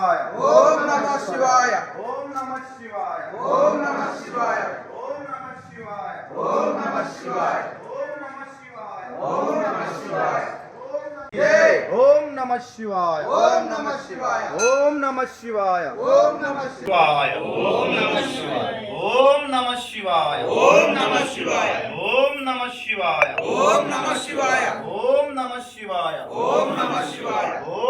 శివాయ ఓం నమ శివాయ ఓం నమ శివాయ ఓం నమ శివాయ ఓం నమ శివాయ ఓం నమ శివాయ ఓం నమ శివాయ ఓం నమ శివాయ ఓం నమ శివాయ ఓం నమ శివాయ ఓం నమ శివాయ ఓం నమ శివాయ ఓం నమ శివాయ ఓం నమ శివాయ ఓం నమ శివాయ ఓం నమ శివాయ ఓం నమ శివాయ ఓం నమ శివాయ ఓం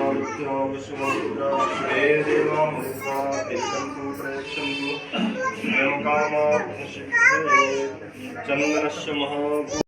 श्रीरामकृष्णमुद्रा श्रे देवामुद्रा तिलकं तु प्रयच्छन्तु स्वयं कामार्थसिद्धये चन्द्रस्य महाभू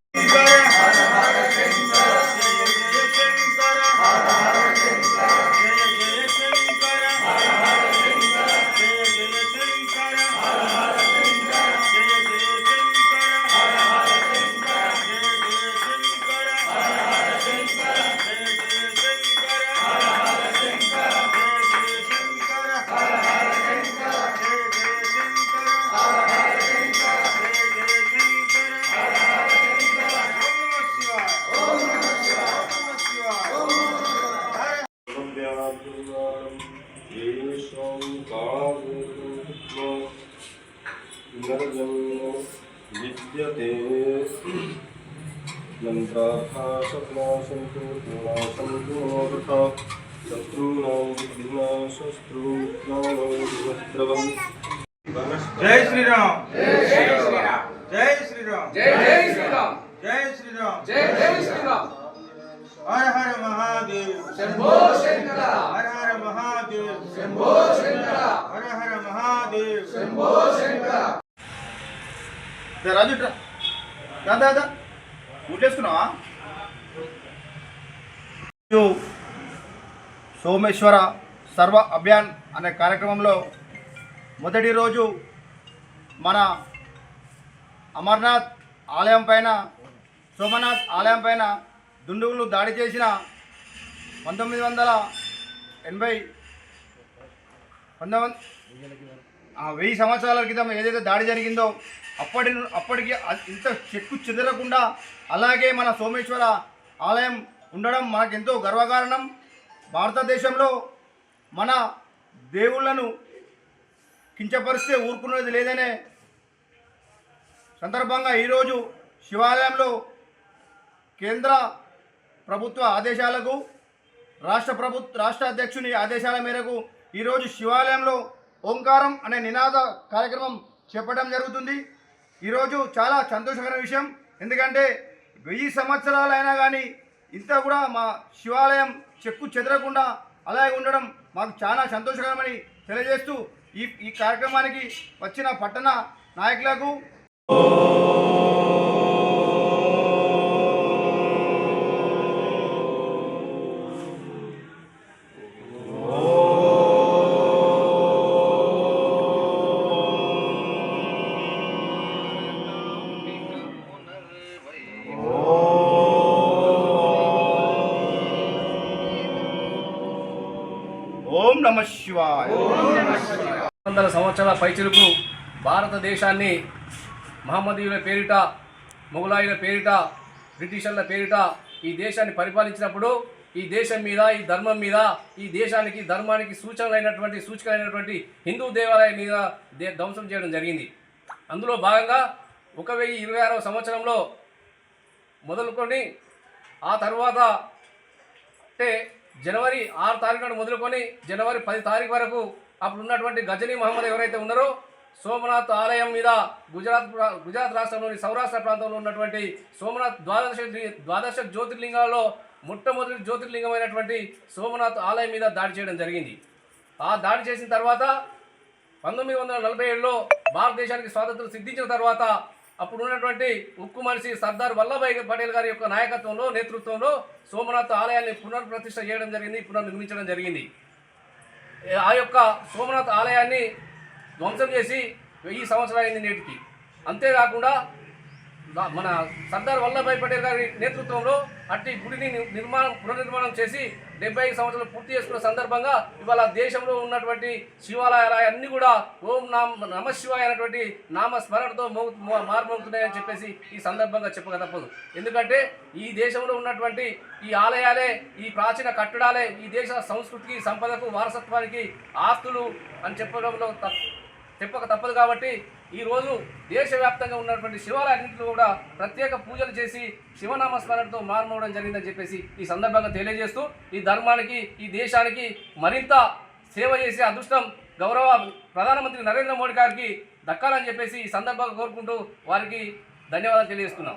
विद्यते मन्त्रार्था जय श्री जय श्री जय श्री राम जय श्री राम जय श्री राम जय श्री राम హర हर మహాదేవ్ शंभो शंकर। హర हर महादेव। शंभो शंकर। హర हर महादेव। शंभो शंकर। రాజు దాదా దా ఊటేసుకున్నావా సోమేశ్వర సర్వ అభియాన్ అనే కార్యక్రమంలో మొదటి రోజు మన అమర్నాథ్ ఆలయం పైన సోమనాథ్ ఆలయం పైన దుండగులు దాడి చేసిన పంతొమ్మిది వందల ఎనభై పంతొమ్మిది వెయ్యి సంవత్సరాల క్రితం ఏదైతే దాడి జరిగిందో అప్పటి అప్పటికి ఇంత చెక్కు చెదరకుండా అలాగే మన సోమేశ్వర ఆలయం ఉండడం మనకెంతో గర్వకారణం. భారతదేశంలో మన దేవుళ్ళను కించపరిస్తే ఊరుకునేది లేదనే సందర్భంగా ఈరోజు శివాలయంలో కేంద్ర ప్రభుత్వ ఆదేశాలకు రాష్ట్ర ప్రభుత్వ రాష్ట్ర అధ్యక్షుని ఆదేశాల మేరకు ఈరోజు శివాలయంలో ఓంకారం అనే నినాద కార్యక్రమం చేపట్టడం జరుగుతుంది. ఈరోజు చాలా సంతోషకరమైన విషయం. ఎందుకంటే వెయ్యి సంవత్సరాలైనా కానీ ఇంత కూడా మా శివాలయం చెక్కు చెదరకుండా అలాగే ఉండడం మాకు చాలా సంతోషకరమని తెలియజేస్తూ ఈ ఈ కార్యక్రమానికి వచ్చిన పట్టణ నాయకులకు నమ శివాయ. వందల సంవత్సరాల పైచిలుకు భారతదేశాన్ని మహమ్మదీయుల పేరిట మొఘలాయుల పేరిట బ్రిటిషర్ల పేరిట ఈ దేశాన్ని పరిపాలించినప్పుడు ఈ దేశం మీద ఈ ధర్మం మీద ఈ దేశానికి ధర్మానికి సూచనలైనటువంటి సూచికలైనటువంటి హిందూ దేవాలయం మీద దే ధ్వంసం చేయడం జరిగింది. అందులో భాగంగా ఒక వెయ్యి ఇరవై ఆరవ సంవత్సరంలో మొదలుకొని ఆ తర్వాత అంటే జనవరి ఆరు తారీఖు నాడు మొదలుకొని జనవరి పది తారీఖు వరకు అప్పుడు ఉన్నటువంటి గజనీ మహమ్మద్ ఎవరైతే ఉన్నారో సోమనాథ్ ఆలయం మీద గుజరాత్ ప్రా- గుజరాత్ రాష్ట్రంలోని సౌరాష్ట్ర ప్రాంతంలో ఉన్నటువంటి సోమనాథ్ ద్వాదశ ద్వాదశ జ్యోతిర్లింగాల్లో మొట్టమొదటి జ్యోతిర్లింగమైనటువంటి సోమనాథ్ ఆలయం మీద దాడి చేయడం జరిగింది. ఆ దాడి చేసిన తర్వాత పంతొమ్మిది వందల నలభై ఏడులో భారతదేశానికి స్వాతంత్రం సిద్ధించిన తర్వాత అప్పుడు ఉన్నటువంటి ఉక్కు మనిషి సర్దార్ వల్లభాయ్ పటేల్ గారి యొక్క నాయకత్వంలో నేతృత్వంలో సోమనాథ్ ఆలయాన్ని పునర్ప్రతిష్ట చేయడం జరిగింది పునర్నిర్మించడం జరిగింది. ఆ యొక్క సోమనాథ్ ఆలయాన్ని ధ్వంసం చేసి వెయ్యి సంవత్సరాలైంది నేటికి. అంతేకాకుండా మన సర్దార్ వల్లభాయ్ పటేల్ గారి నేతృత్వంలో అట్టి గుడిని నిర్మాణం పునర్నిర్మాణం చేసి డెబ్బై ఐదు సంవత్సరాలు పూర్తి చేసుకున్న సందర్భంగా ఇవాళ దేశంలో ఉన్నటువంటి శివాలయాలన్నీ కూడా ఓం నామ నమ శివాయ అనేటువంటి నామ స్మరణతో మోగు మో- మారుమోగుతున్నాయని చెప్పేసి ఈ సందర్భంగా చెప్పక తప్పదు. ఎందుకంటే ఈ దేశంలో ఉన్నటువంటి ఈ ఆలయాలే ఈ ప్రాచీన కట్టడాలే ఈ దేశ సంస్కృతికి సంపదకు వారసత్వానికి ఆస్తులు అని చెప్పడంలో తప్ప చెప్పక తప్పదు కాబట్టి ఈరోజు దేశవ్యాప్తంగా ఉన్నటువంటి శివాలయాన్నింటిలో కూడా ప్రత్యేక పూజలు చేసి శివనామ స్మరణతో మారుమోవడం జరిగిందని చెప్పేసి ఈ సందర్భంగా తెలియజేస్తూ ఈ ధర్మానికి ఈ దేశానికి మరింత సేవ చేసే అదృష్టం గౌరవ ప్రధానమంత్రి నరేంద్ర మోడీ గారికి దక్కాలని చెప్పేసి ఈ సందర్భంగా కోరుకుంటూ వారికి ధన్యవాదాలు తెలియజేస్తున్నాం.